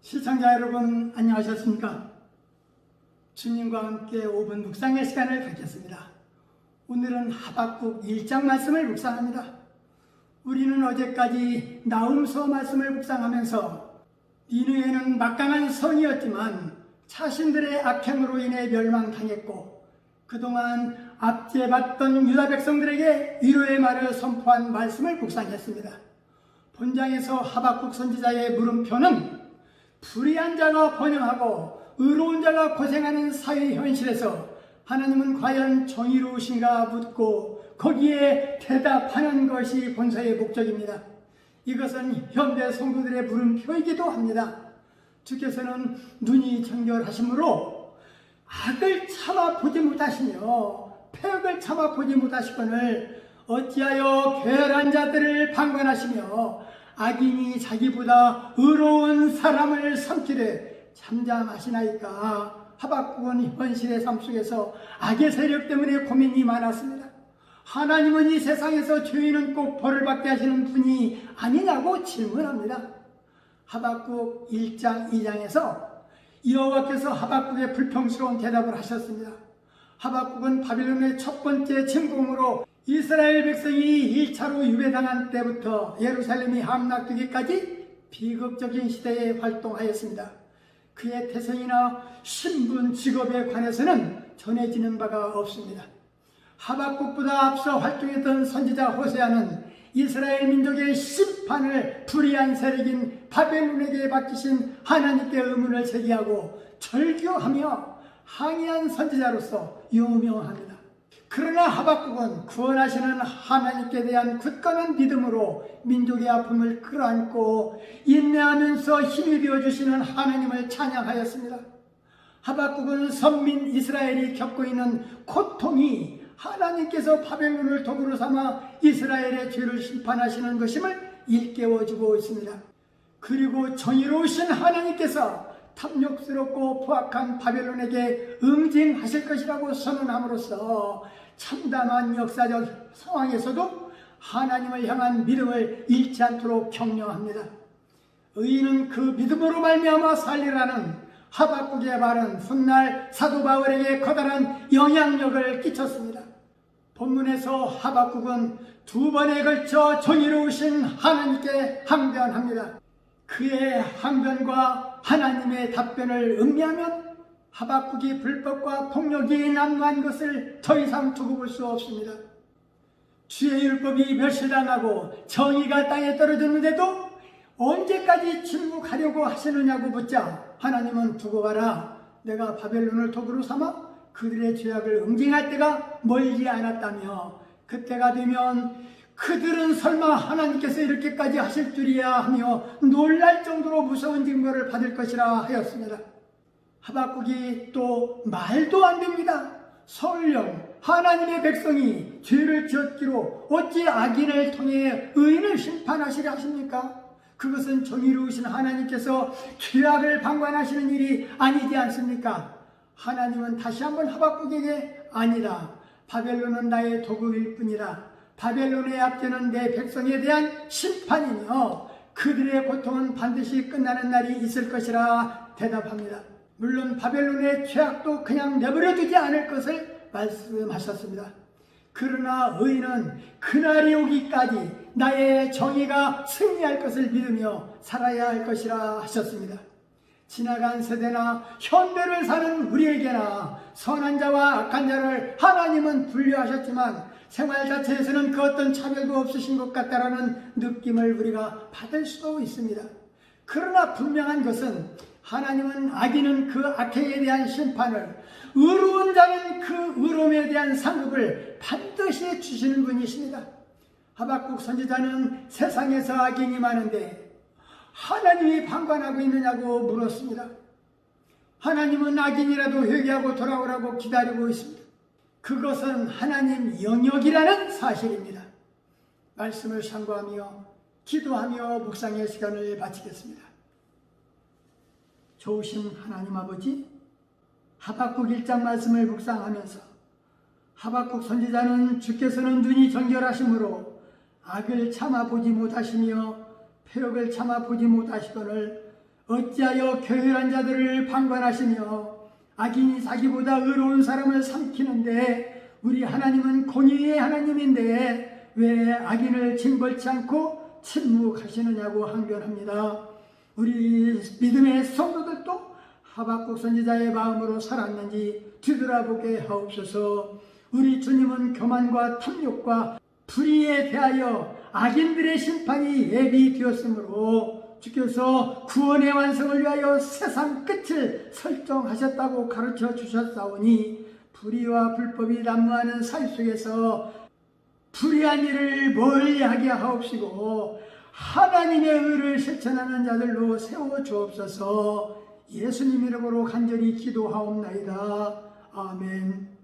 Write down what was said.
시청자 여러분 안녕하셨습니까? 주님과 함께 5분 묵상의 시간을 갖겠습니다. 오늘은 하박국 1장 말씀을 묵상합니다. 우리는 어제까지 나움서 말씀을 묵상하면서 니누에는 막강한 성이었지만 자신들의 악행으로 인해 멸망당했고 그동안 압제받던 유다 백성들에게 위로의 말을 선포한 말씀을 묵상했습니다. 본장에서 하박국 선지자의 물음표는 불의한 자가 번영하고 의로운 자가 고생하는 사회 현실에서 하나님은 과연 정의로우신가 묻고 거기에 대답하는 것이 본서의 목적입니다. 이것은 현대 성도들의 물음표이기도 합니다. 주께서는 눈이 정결하시므로 악을 참아 보지 못하시며 폐역을 참아 보지 못하시거늘 어찌하여 괴랄한 자들을 방관하시며 악인이 자기보다 의로운 사람을 삼키되 잠잠하시나이까 하박국은 현실의 삶 속에서 악의 세력 때문에 고민이 많았습니다. 하나님은 이 세상에서 죄인은 꼭 벌을 받게 하시는 분이 아니냐고 질문합니다. 하박국 1장 2장에서 여호와께서 하박국의 불평스러운 대답을 하셨습니다. 하박국은 바빌론의 첫 번째 침공으로 이스라엘 백성이 1차로 유배당한 때부터 예루살렘이 함락되기까지 비극적인 시대에 활동하였습니다. 그의 태생이나 신분, 직업에 관해서는 전해지는 바가 없습니다. 하박국보다 앞서 활동했던 선지자 호세아는 이스라엘 민족의 심판을 불의한 세력인 바벨론에게 맡기신 하나님께 의문을 제기하고 절규하며 항의한 선지자로서 유명합니다. 그러나 하박국은 구원하시는 하나님께 대한 굳건한 믿음으로 민족의 아픔을 끌어안고 인내하면서 힘이 되어주시는 하나님을 찬양하였습니다. 하박국은 선민 이스라엘이 겪고 있는 고통이 하나님께서 바벨론을 도구로 삼아 이스라엘의 죄를 심판하시는 것임을 일깨워주고 있습니다. 그리고 정의로우신 하나님께서 탐욕스럽고 포악한 바벨론에게 응징하실 것이라고 선언함으로써 참담한 역사적 상황에서도 하나님을 향한 믿음을 잃지 않도록 격려합니다. 의인은 그 믿음으로 말미암아 살리라는 하박국의 말은 훗날 사도 바울에게 커다란 영향력을 끼쳤습니다. 본문에서 하박국은 두 번에 걸쳐 정의로우신 하나님께 항변합니다. 그의 항변과 하나님의 답변을 음미하면 하박국이 불법과 폭력이 난무한 것을 더 이상 두고 볼 수 없습니다. 주의 율법이 멸실당하고 정의가 땅에 떨어졌는데도 언제까지 침묵하려고 하시느냐고 묻자 하나님은 두고 가라. 내가 바벨론을 도구로 삼아 그들의 죄악을 응징할 때가 멀지 않았다며 그때가 되면 그들은 설마 하나님께서 이렇게까지 하실 줄이야 하며 놀랄 정도로 무서운 징벌을 받을 것이라 하였습니다. 하박국이 또 말도 안 됩니다. 설령 하나님의 백성이 죄를 지었기로 어찌 악인을 통해 의인을 심판하시려 하십니까? 그것은 정의로우신 하나님께서 죄악을 방관하시는 일이 아니지 않습니까? 하나님은 다시 한번 하박국에게 아니다. 바벨론은 나의 도구일 뿐이라. 바벨론의 압제는 내 백성에 대한 심판이며 그들의 고통은 반드시 끝나는 날이 있을 것이라 대답합니다. 물론 바벨론의 죄악도 그냥 내버려 두지 않을 것을 말씀하셨습니다. 그러나 의인은 그날이 오기까지 나의 정의가 승리할 것을 믿으며 살아야 할 것이라 하셨습니다. 지나간 세대나 현대를 사는 우리에게나 선한 자와 악한 자를 하나님은 분류하셨지만 생활 자체에서는 그 어떤 차별도 없으신 것 같다라는 느낌을 우리가 받을 수도 있습니다. 그러나 분명한 것은 하나님은 악인은 그 악행에 대한 심판을 의로운 자는 그 의로움에 대한 상급을 반드시 주시는 분이십니다. 하박국 선지자는 세상에서 악인이 많은데 하나님이 방관하고 있느냐고 물었습니다. 하나님은 악인이라도 회개하고 돌아오라고 기다리고 있습니다. 그것은 하나님 영역이라는 사실입니다. 말씀을 참고하며 기도하며 묵상의 시간을 마치겠습니다. 좋으신 하나님 아버지 하박국 1장 말씀을 묵상하면서 하박국 선지자는 주께서는 눈이 정결하심으로 악을 참아 보지 못하시며 폐역을 참아 보지 못하시거늘 어찌하여 교회한 자들을 방관하시며 악인이 자기보다 의로운 사람을 삼키는데 우리 하나님은 공의의 하나님인데 왜 악인을 징벌치 않고 침묵하시느냐고 항변합니다. 우리 믿음의 성도들도 하박국 선지자의 마음으로 살았는지 뒤돌아보게 하옵소서. 우리 주님은 교만과 탐욕과 불의에 대하여 악인들의 심판이 예비되었으므로 주께서 구원의 완성을 위하여 세상 끝을 설정하셨다고 가르쳐 주셨사오니 불의와 불법이 난무하는 사회 속에서 불의한 일을 멀리하게 하옵시고 하나님의 의를 실천하는 자들로 세워 주옵소서 예수님 이름으로 간절히 기도하옵나이다. 아멘.